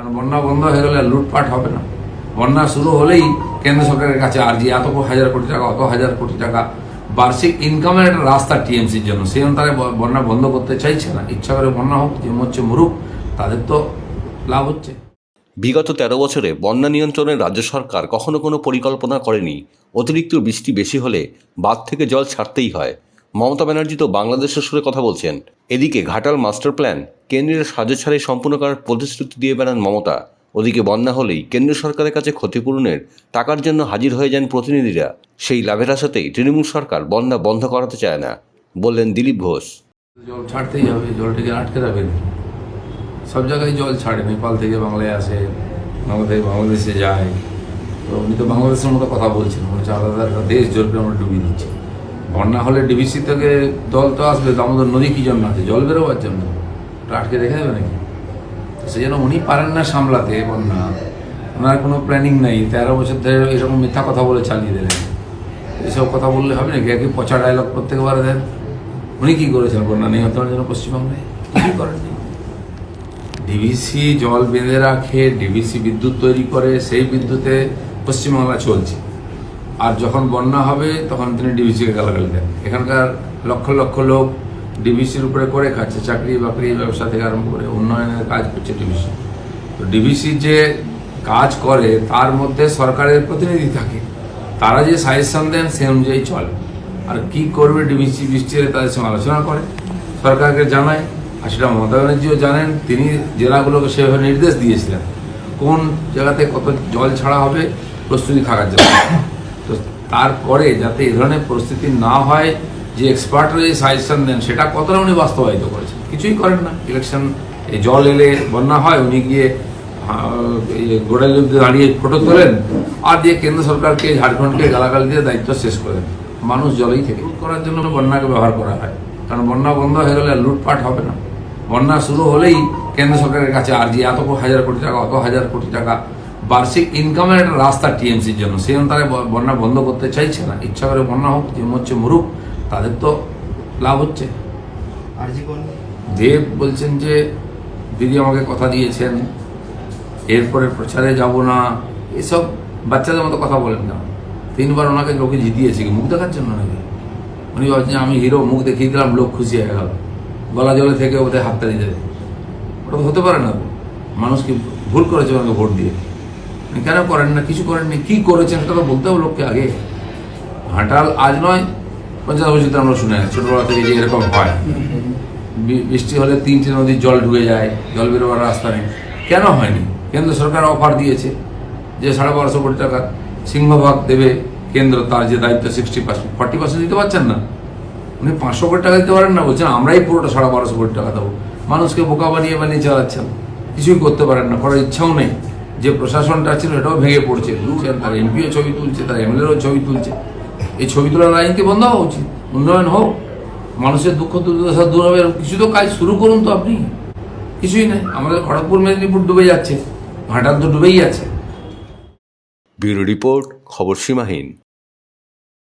কারণ বন্যা বন্ধ হয়ে গেলে লুটপাট হবে না। বন্যা শুরু হলেই কেন্দ্র সরকারের কাছে আর্জি, এত হাজার কোটি টাকা, অত হাজার কোটি টাকা। বার্ষিক ইনকামের একটা রাস্তা টিএমসির জন্য। সেই অনুসারে বন্যা বন্ধ করতে চাইছে না। ইচ্ছা করে বন্যা হোক, যে হচ্ছে মরুক, তাদের তো লাভ হচ্ছে। বিগত তেরো বছরে বন্যা নিয়ন্ত্রণে রাজ্য সরকার কখনো কোনো পরিকল্পনা করেনি। অতিরিক্ত বৃষ্টি বেশি হলে বাঁধ থেকে জল ছাড়তেই হয়। মমতা ব্যানার্জি তো বাংলাদেশের সুরে কথা বলছেন। এদিকে ঘাটাল মাস্টার প্ল্যান কেন্দ্রের সাজো ছাড়াই সম্পূর্ণ করার প্রতিশ্রুতি দিয়ে বেড়ান মমতা। ওদিকে বন্যা হলেই কেন্দ্র সরকারের কাছে ক্ষতিপূরণের টাকার জন্য হাজির হয়ে যান প্রতিনিধিরা। সেই লাভের আশাতেই তৃণমূল সরকার বন্যা বন্ধ করাতে চায় না, বললেন দিলীপ ঘোষ। জল ছাড়তেই হবে, জলটাকে আটকে রাখবেন। সব জায়গায় জল ছাড়ে, নেপাল থেকে বাংলায় আসে থেকে বাংলাদেশে যায়। তো উনি তো বাংলাদেশের মতো কথা বলছেন বলছে আলাদা একটা দেশ জলকে আমরা ডুবিয়ে দিচ্ছি। বন্যা হলে ডিবিসি থেকে জল তো আসবে দামোদর নদী কি জন্য আছে? জল বেরোবার জন্য। আটকে রেখে দেবে নাকি? সেই জন্য উনি পারেন না সামলাতে বন্যা ওনার কোনো প্ল্যানিং নেই। তেরো বছর ধরে এরকম মিথ্যা কথা বলে চালিয়ে দিলেন। এসব কথা বললে হবে নাকি? একই পচা ডায়লগ প্রত্যেকবার দেন। উনি কী করেছেন? বন্যা নিয়ন্ত্রণের জন্য পশ্চিমবঙ্গে কিছুই করেননি। ডিভিসি জল বেঁধে রাখে, ডিভিসি বিদ্যুৎ তৈরি করে, সেই বিদ্যুতে পশ্চিমবাংলা চলছে। আর যখন বন্যা হবে, তখন তিনি ডিভিসিকে গালাগালি দেন। এখানকার লক্ষ লক্ষ লোক ডিভিসির উপরে করে খাচ্ছে, চাকরি বাকরি ব্যবসা থেকে আরম্ভ করে উন্নয়নের কাজ করছে ডিভিসি তো ডিভিসি যে কাজ করে, তার মধ্যে সরকারের প্রতিনিধি থাকে। তারা যে সাজেশন দেন, সে অনুযায়ী চলে। আর কি করবে ডিভিসি বৃষ্টি হলে তাদের সঙ্গে আলোচনা করে। সরকারকে জানায়, আর সেটা মমতা ব্যানার্জিও জানেন, তিনি জেলাগুলোকে সেভাবে নির্দেশ দিয়েছিলেন। কোন জায়গাতে কত জল ছাড়া হবে, প্রস্তুতি থাকার জন্য তো তারপরে যাতে এ ধরনের পরিস্থিতি না হয় যে এক্সপার্টরা যে সাজেশন দেন, সেটা কতটা উনি বাস্তবায়িত করেছেন? কিছুই করেন না। ইলেকশন এই জল এলে বন্যা হয়, উনি গিয়ে গোড়ালি দাঁড়িয়ে ফটো তোলেন, আর দিয়ে কেন্দ্র সরকারকে, ঝাড়খণ্ডকে গালাগালি দিয়ে দায়িত্ব শেষ করেন মানুষ জলেই থেকে। করার জন্য বন্যাকে ব্যবহার করা হয়। কারণ বন্যা বন্ধ হয়ে গেলে লুটপাট হবে না। বন্যা শুরু হলেই কেন্দ্র সরকারের কাছে আর্জি এত হাজার কোটি টাকা, অত হাজার কোটি টাকা বার্ষিক ইনকামের একটা রাস্তা টিএমসির জন্য। সেই অনুসারে বন্যা বন্ধ করতে চাইছে না। ইচ্ছা করে বন্যা হোক, যে হচ্ছে মরুক তাদের তো লাভ হচ্ছে। দেব বলছেন যে দিদি আমাকে কথা দিয়েছেন এরপরে প্রচারে যাব না। এসব বাচ্চাদের মতো কথা বলেন না। তিনবার ওনাকে লোকে জিতিয়েছে কি? মুখ দেখার জন্য নাকি? উনি ভাবছেন আমি হিরো মুখ দেখিয়ে দিলাম লোক খুশি হয়ে গেল। গলা জলে থেকে ওদের হাততালি দেবে ওটা হতে পারে না। মানুষ কি ভুল করেছে ওনাকে ভোট দিয়ে? কেন করেন না? কিছু করেননি। কি করেছেন সেটা তো বলতে হবে লোককে আগে। ঘাটাল আজ নয় পঞ্চাশ বছর আমরা শুনে ছোটবেলা থেকে যে এরকম হয়। বৃষ্টি হলে তিনটে নদীর জল ঢুকে যায়, জল বেরোবার রাস্তা নেই। কেন হয়নি? কেন্দ্র সরকার অফার দিয়েছে যে সাড়ে বারোশো কোটি টাকা সিংহভাগ দেবে কেন্দ্র, তার যে দায়িত্ব সিক্সটি পার্সেন্ট ফর্টি পার্সেন্ট দিতে পারছেন না। উনি পাঁচশো কোটি টাকা দিতে পারেন না, বলছেন আমরাই পুরোটা সাড়ে বারোশো কোটি টাকা দেবো। মানুষকে বোকা বানিয়ে বানিয়ে চালাচ্ছেন। কিছুই করতে পারেন না, করার ইচ্ছাও নেই। যে প্রশাসনটা ছিল এটাও ভেঙে পড়ছে। তার এমপিও ছবি তুলছে, তার এমএলএরও ছবি তুলছে। এই ছবি তোলার কি বন্ধ হওয়া উচিত। উন্নয়ন হোক, মানুষের দুঃখ দুর্দশা দূর হবে কিছু তো কাজ শুরু করুন তো আপনি। কিছুই নেই আমাদের খড়গপুর, মেদিনীপুর ডুবে যাচ্ছে, ঘাটাল তো ডুবেই আছে। ব্যুরো রিপোর্ট, খবর সীমাহীন।